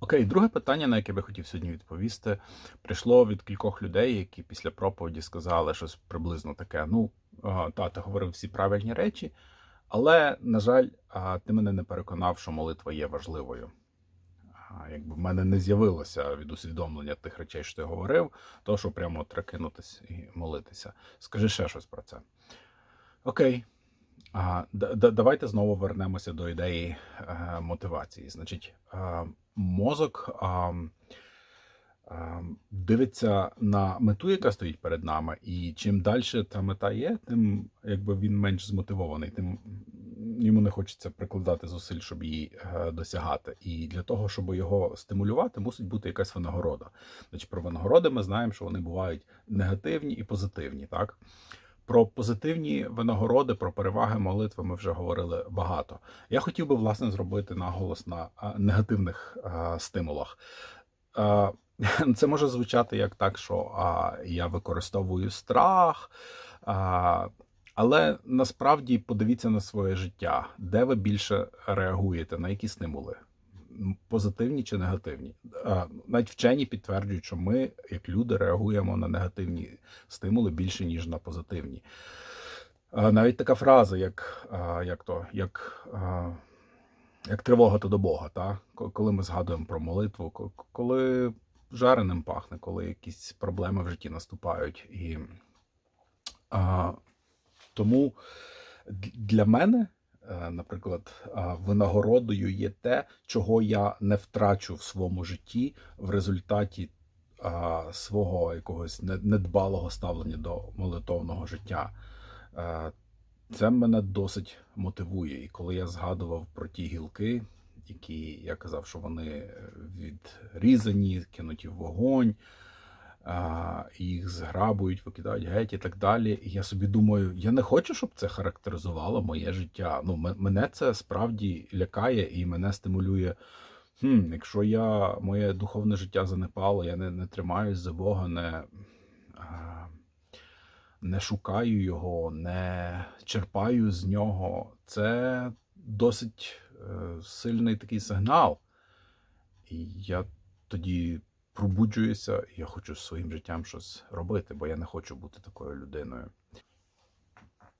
Окей, друге питання, на яке би хотів сьогодні відповісти, прийшло від кількох людей, які після проповіді сказали щось приблизно таке: ну, та, ти говорив всі правильні речі, але, на жаль, ти мене не переконав, що молитва є важливою. Якби в мене не з'явилося від усвідомлення тих речей, що ти говорив, то що прямо от кинутись і молитися. Скажи ще щось про це. Окей. Давайте знову вернемося до ідеї е, мотивації. Значить, мозок а, а, дивиться на мету, яка стоїть перед нами, і чим далі та мета є, тим якби він менш змотивований, тим йому не хочеться прикладати зусиль, щоб її е, досягати. І для того, щоб його стимулювати, мусить бути якась винагорода. Значить, про винагороди ми знаємо, що вони бувають негативні і позитивні, так. Про позитивні винагороди, про переваги молитви ми вже говорили багато. Я хотів би власне зробити наголос на негативних стимулах. Це може звучати як так, що а, я використовую страх, а, але насправді подивіться на своє життя, де ви більше реагуєте, на які стимули. Позитивні чи негативні? Навіть вчені підтверджують, що ми, як люди, реагуємо на негативні стимули більше, ніж на позитивні. Навіть така фраза, як, як то, як, як тривога то до Бога, та? Коли ми згадуємо про молитву, коли жареним пахне, коли якісь проблеми в житті наступають. І а, тому для мене, наприклад, винагородою є те, чого я не втрачу в своєму житті в результаті свого якогось недбалого ставлення до молитовного життя. Е, Це мене досить мотивує. І коли я згадував про ті гілки, які я казав, що вони відрізані, кинуті в вогонь, їх зграбують, викидають геть і так далі. І я собі думаю, я не хочу, щоб це характеризувало моє життя. Ну, мене це справді лякає і мене стимулює. Хм, якщо я моє духовне життя занепало, я не, не тримаюсь за Бога, не, не шукаю його, не черпаю з нього. Це досить е, сильний такий сигнал. І я тоді пробуджуюся, і я хочу своїм життям щось робити, бо я не хочу бути такою людиною.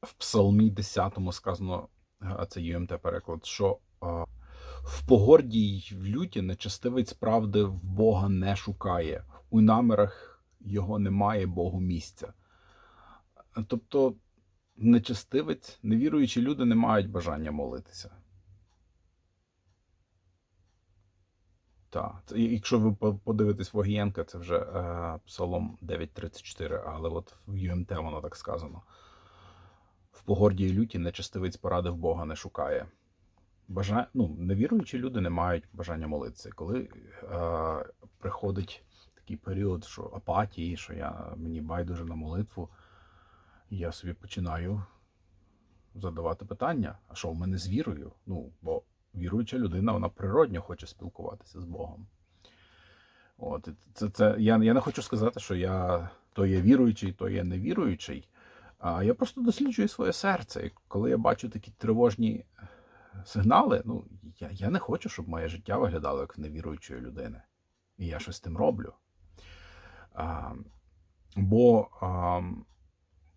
В Псалмі 10 сказано, а це ЮМТ переклад, що в погорді й в люті нечестивець правди в Бога не шукає, у намірах його немає Богу місця. Тобто, нечестивець, невіруючі люди не мають бажання молитися. Так, якщо ви подивитесь Вогієнка, це вже е, Псалом 9.34, але от в ЮМТ воно так сказано. В погорді і люті нечестивець порадив Бога не шукає. Бажа... Ну, невіруючі люди не мають бажання молитися. Коли е, приходить такий період, що апатії, що я мені байдуже на молитву, я собі починаю задавати питання: а що в мене з вірою? Ну, бо віруюча людина, вона природньо хоче спілкуватися з Богом. От, це, це, я, я не хочу сказати, що я то є віруючий, то є невіруючий. А я просто досліджую своє серце. І коли я бачу такі тривожні сигнали, ну, я, я не хочу, щоб моє життя виглядало як невіруючої людини. І я щось з тим роблю. А, бо, а,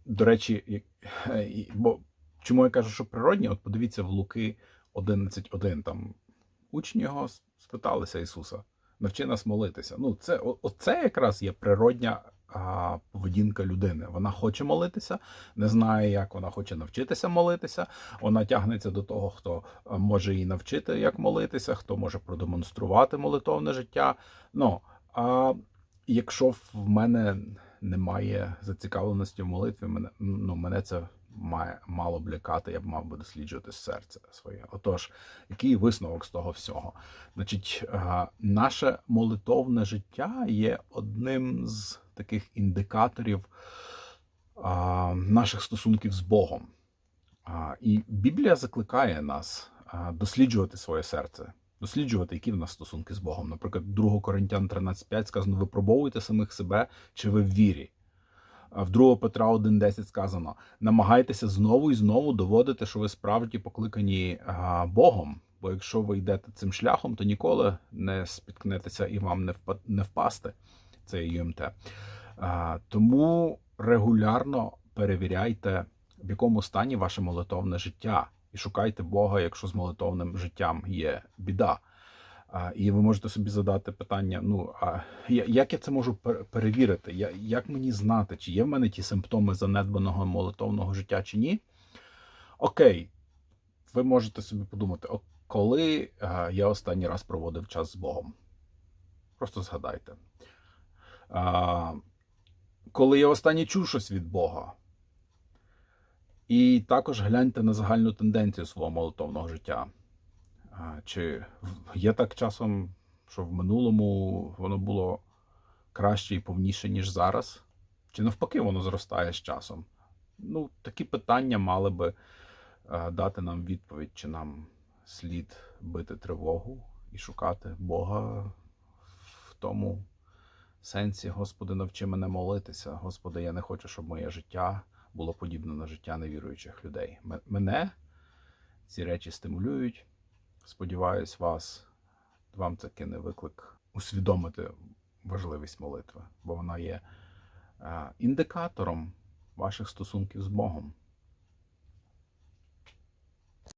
до речі, бо чому я кажу, що природні? От подивіться в Луки 11.1, там учні його спиталися Ісуса, навчи нас молитися. Ну, це, оце якраз є природня а, поведінка людини. Вона хоче молитися, не знає, як вона хоче навчитися молитися. Вона тягнеться до того, хто може її навчити, як молитися, хто може продемонструвати молитовне життя. Ну, а якщо в мене немає зацікавленості в молитві, мене, ну, мене це мало б лякати, я б мав би досліджувати серце своє. Отож, який висновок з того всього? Значить, е, наше молитовне життя є одним з таких індикаторів наших стосунків з Богом. І Біблія закликає нас досліджувати своє серце, досліджувати, які в нас стосунки з Богом. Наприклад, 2 Коринтян 13.5 сказано: випробовуйте самих себе, чи ви в вірі. В 2 Петра 1.10 сказано: намагайтеся знову і знову доводити, що ви справді покликані Богом, Бо якщо ви йдете цим шляхом, то ніколи не спіткнетеся і вам не впа- не впасти. Це ЮМТ. Тому регулярно перевіряйте, в якому стані ваше молитовне життя, і шукайте Бога, якщо з молитовним життям є біда. І ви можете собі задати питання: ну а як я це можу перевірити? Як мені знати, чи є в мене ті симптоми занедбаного молитовного життя, чи ні? Окей, ви можете собі подумати, коли я останній раз проводив час з Богом? Просто згадайте. Коли я останній чув щось від Бога? І також гляньте на загальну тенденцію свого молитовного життя. Чи є так часом, що в минулому воно було краще і повніше, ніж зараз? Чи навпаки воно зростає з часом? Ну, такі питання мали би е, дати нам відповідь, чи нам слід бити тривогу і шукати Бога в тому сенсі, Господи, навчи мене молитися. Господи, я не хочу, щоб моє життя було подібне на життя невіруючих людей. Мене ці речі стимулюють. Сподіваюсь, вас вам це кине виклик усвідомити важливість молитви, бо вона є е, індикатором ваших стосунків з Богом.